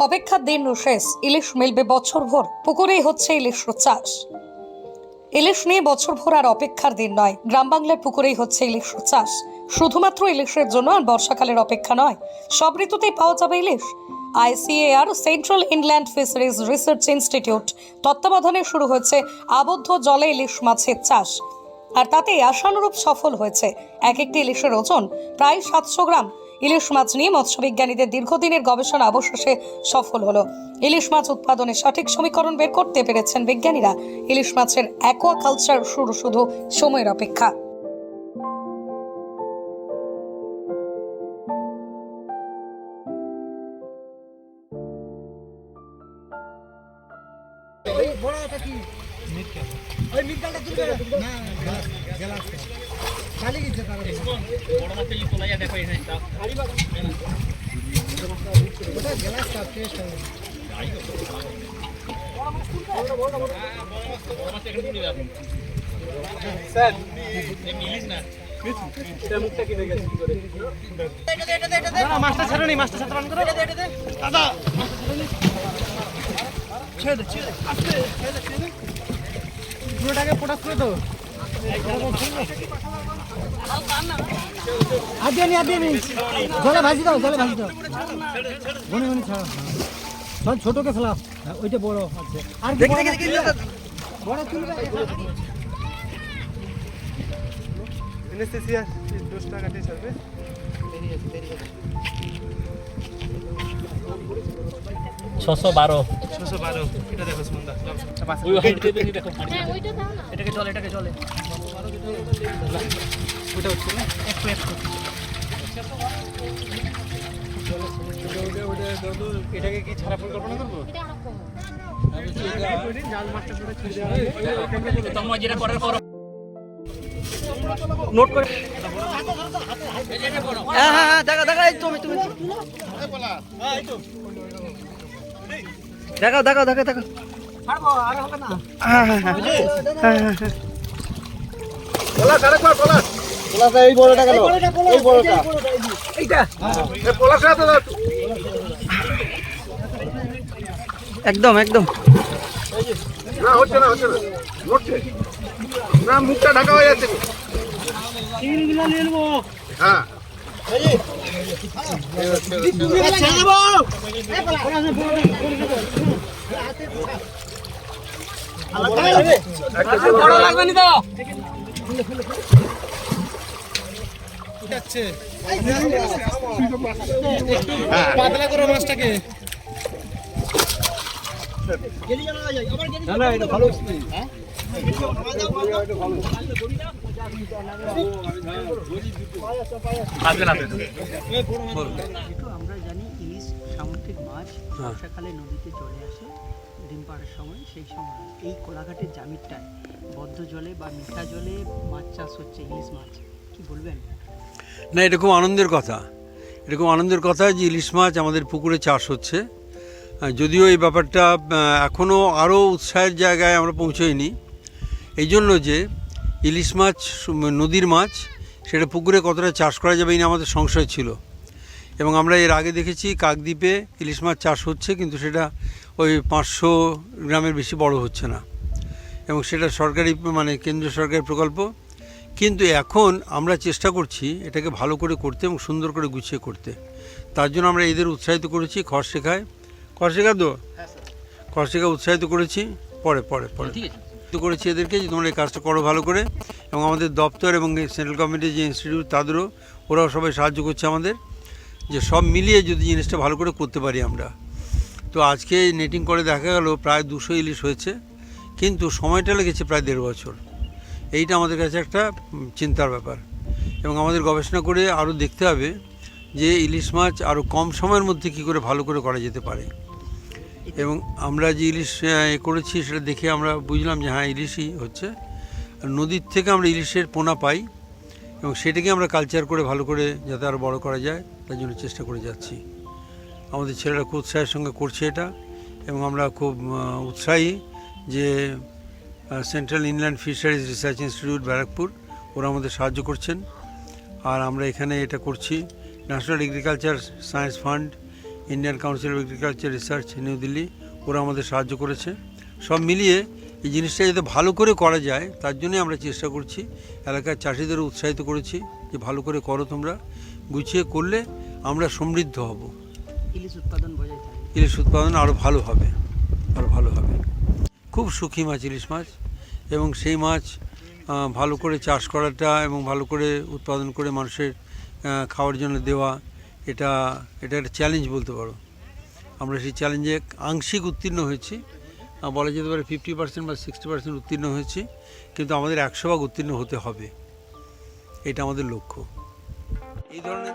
অপেক্ষার দিন শেষ। ইলিশ মিলবে বছর ভর। পুকুরেই হচ্ছে ইলিশ চাষ। ইলিশ নিয়ে বছর ভর আর অপেক্ষার দিন নয়। গ্রাম বাংলার পুকুরেই হচ্ছে ইলিশ চাষ। শুধুমাত্র ইলিশের জন্য আর বর্ষাকালের অপেক্ষা নয়। সব ঋতুতেই পাওয়া যাবে ইলিশ। ICAR, central inland fisheries research institute, তত্ত্বাবধানে শুরু হয়েছে আবদ্ধ জলে ইলিশ মাছের চাষ। আর তাতে আশানুরূপ সফল হয়েছে। এক একটি ইলিশের ওজন প্রায় সাতশো গ্রাম। ইলিশ মাছ নিয়ে মৎস্যবিজ্ঞানীদের দীর্ঘদিনের গবেষণা অবশেষে সফল হলো। ইলিশ মাছ উৎপাদনের সঠিক সমীকরণ বের করতে পেরেছেন বিজ্ঞানীরা। ইলিশ মাছের অ্যাকোয়া কালচার শুরু শুধু সময়ের অপেক্ষা। ওই মিটকালটা তুলবে না গ্লাস গ্লাস। গ্লাসটা টেস্ট হবে মাছটা ছেড়ে নি মাছটা ছেড়ে করো দাদা করে দাও। আদিয়ে নি আদিয়ে নি। জলে ভাজি দাও জলে ভাজি দাও। মনে মনে ছাড়া। সব ছোটকে ফেলাও। হ্যাঁ, ওইটা বড় আছে। আর বড়? বড় তুলবে এনেস্থেসিয়া দশ টাকা দিয়ে চলবে ছশো বারো। ছশো বারো। এটা দেখো সুন্দর। ওই দেখো। এটাকে চলে এটাকে চলে। ওটা হচ্ছে না একটু একটু এটাকে কি ছাড়া পরিকল্পনা পুরো যেটা করার করো। নোট করে হ্যাঁ হ্যাঁ হ্যাঁ দেখা দেখা তুমি তুমি দেখাও দেখাও দেখা দেখা ছাড়বো আর হবে হ্যাঁ। হ্যাঁ হ্যাঁ হ্যাঁ হ্যাঁ হ্যাঁ এই বড়টা গেল। এই বড়টা এইটা একদম একদম। না হচ্ছে না হচ্ছে না। নড়ছে না মুখটা ঢাকা হয়ে যাচ্ছে। চিংড়িগুলো নিয়ে নেব হ্যাঁ বড় লাগবে নি তো? পাতলা করো মাছটাকে। কিন্তু আমরা জানি ইলিশ সামুদ্রিক মাছ বর্ষাকালে নদীতে চলে আসে ডিম পাড়ার সময় সেই সময় এই কোলাঘাটের জামিরটায় বদ্ধ জলে বা মিঠা জলে মাছ চাষ হচ্ছে ইলিশ মাছ। কি বলবেন? না, এটা খুব আনন্দের কথা। এটা খুব আনন্দের কথা যে ইলিশ মাছ আমাদের পুকুরে চাষ হচ্ছে। যদিও এই ব্যাপারটা এখনও আরও উৎসাহের জায়গায় আমরা পৌঁছোইনি। এই জন্য যে ইলিশ মাছ, নদীর মাছ, সেটা পুকুরে কতটা চাষ করা যাবে নিয়ে আমাদের সংশয় ছিল। এবং আমরা এর আগে দেখেছি কাকদ্বীপে ইলিশ মাছ চাষ হচ্ছে, কিন্তু সেটা ওই পাঁচশো গ্রামের বেশি বড় হচ্ছে না। এবং সেটা সরকারি মানে কেন্দ্রীয় সরকারের প্রকল্প। কিন্তু এখন আমরা চেষ্টা করছি এটাকে ভালো করে করতে এবং সুন্দর করে গুছিয়ে করতে। তার জন্য আমরা এদের উৎসাহিত করেছি খড় শেখায় খড় শেখা তো খড় শেখা উৎসাহিত করেছি? পরে পরে পরে। ঠিক করেছি এদেরকে যে তোমরা এই কাজটা করো ভালো করে এবং আমাদের দপ্তর এবং সেন্ট্রাল গভর্নমেন্টের যে ইনস্টিটিউট তাদেরও ওরাও সবাই সাহায্য করছে আমাদের যে সব মিলিয়ে যদি জিনিসটা ভালো করে করতে পারি আমরা। তো আজকে নেটিং করে দেখা গেল প্রায় দুশো ইলিশ হয়েছে কিন্তু সময়টা লেগেছে প্রায় দেড় বছর। এইটা আমাদের কাছে একটা চিন্তার ব্যাপার। এবং আমাদের গবেষণা করে আরও দেখতে হবে যে ইলিশ মাছ আরও কম সময়ের মধ্যে কী করে ভালো করে করা যেতে পারে। এবং আমরা যে ইলিশ করেছি সেটা দেখে আমরা বুঝলাম যে হ্যাঁ ইলিশই হচ্ছে। নদীর থেকে আমরা ইলিশের পোনা পাই এবং সেটাকে আমরা কালচার করে ভালো করে যাতে আরও বড় করা যায়, তার জন্য চেষ্টা করে যাচ্ছি। আমাদের ছেলেরা খুব উৎসাহের সঙ্গে করছে এটা এবং আমরা খুব উৎসাহী যে central inland fisheries research institute Barrackpore. ওরা আমাদের সাহায্য করছেন। আর আমরা এখানে এটা করছি national agriculture science fund Indian council of agriculture research New Delhi ওরা আমাদের সাহায্য করেছে। সব মিলিয়ে এই জিনিসটা যাতে ভালো করে করা যায় তার জন্যই আমরা চেষ্টা করছি। এলাকার চাষিদেরও উৎসাহিত করেছি যে ভালো করে করো তোমরা। গুছিয়ে করলে আমরা সমৃদ্ধ হব। ইলিশ উৎপাদন ইলিশ উৎপাদন আরও ভালো হবে। আরও ভালো হবে। খুব সুখী মাছ, ইলিশ মাছ, এবং সেই মাছ ভালো করে চাষ করাটা এবং ভালো করে উৎপাদন করে মানুষের খাওয়ার জন্য দেওয়া, এটা এটা একটা চ্যালেঞ্জ বলতে পারো। আমরা সেই চ্যালেঞ্জে আংশিক উত্তীর্ণ হয়েছি। বলা যেতে পারে ফিফটি পার্সেন্ট বা সিক্সটি পার্সেন্ট উত্তীর্ণ হয়েছি, কিন্তু আমাদের একশো ভাগ উত্তীর্ণ হতে হবে। এটা আমাদের লক্ষ্য। এই ধরনের